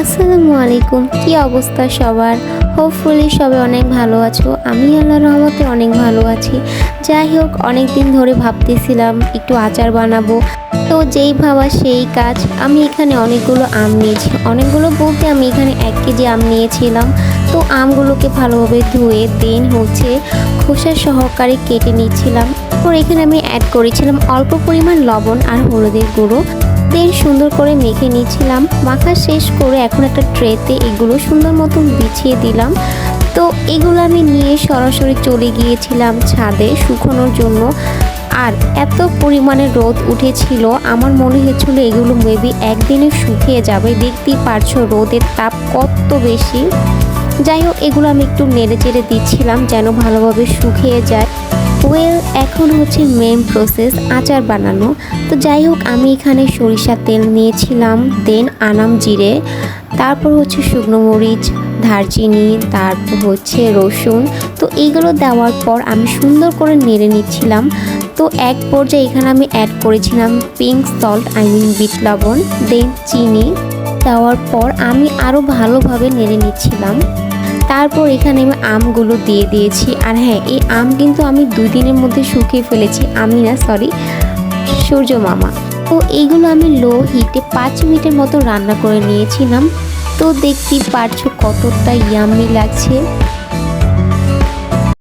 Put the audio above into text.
আসসালামু আলাইকুম। কি অবস্থা সবার? হোপফুলি সবাই অনেক ভালো আছো। আমি আল্লাহ রহমতে অনেক ভালো আছি। যাই হোক অনেক দিন ধরে ভাবতেছিলাম একটু আচার বানাবো। তো যেই ভাবা সেই কাজ। আমি এখানে অনেকগুলো আম নিয়েছি। অনেকগুলো বলতে আমি এখানে এক কেজি আম নিয়েছিলাম। তো আমগুলোকে ভালোভাবে ধুয়ে দেন হচ্ছে খোসা সহকারে কেটে নিচ্ছিলাম। তারপর এখানে আমি অ্যাড করেছিলাম অল্প পরিমাণ লবণ আর হলুদের গুঁড়ো। দেন সুন্দর করে মেখে নিয়েছিলাম। মাখা শেষ করে এখন একটা ট্রেতে এগুলো সুন্দর মতন বিছিয়ে দিলাম। তো এগুলো আমি নিয়ে সরাসরি চলে গিয়েছিলাম ছাদে শুকোনোর জন্য। আর এত পরিমাণে রোদ উঠেছিল, আমার মনে হয়েছিল এগুলো মেবি একদিনে শুকিয়ে যাবে। দেখতেই পারছ রোদের তাপ কত বেশি। যাই হোক, এগুলো আমি একটু নেড়ে চেড়ে দিচ্ছিলাম যেন ভালোভাবে শুকিয়ে যায়। ওয়েল এখন হচ্ছে মেন প্রসেস আচার বানানো। তো যাই হোক, আমি এখানে সরিষার তেল নিয়েছিলাম দেন আনাম জিরে, তারপর হচ্ছে শুকনো মরিচ, দারচিনি, তারপর হচ্ছে রসুন। তো এইগুলো দেওয়ার পর আমি সুন্দর করে নেড়ে নিচ্ছিলাম। তো এক পর্যায়ে এখানে আমি অ্যাড করেছিলাম pink salt I mean bit লবণ দেন চিনি। দেওয়ার পর আমি আরও ভালোভাবে নেড়ে নিচ্ছিলাম। তারপর এখানে আমি আমগুলো দিয়ে দিয়েছি। আর হ্যাঁ এই আম কিন্তু আমি দুই দিনের মধ্যে শুকিয়ে ফেলেছি। আমি না সরি সূর্য মামা। তো এইগুলো আমি লো হিটে পাঁচ মিনিটের মতো রান্না করে নিয়েছিলাম। তো দেখতেই পারছ কতটা ইয়াম্মি লাগছে।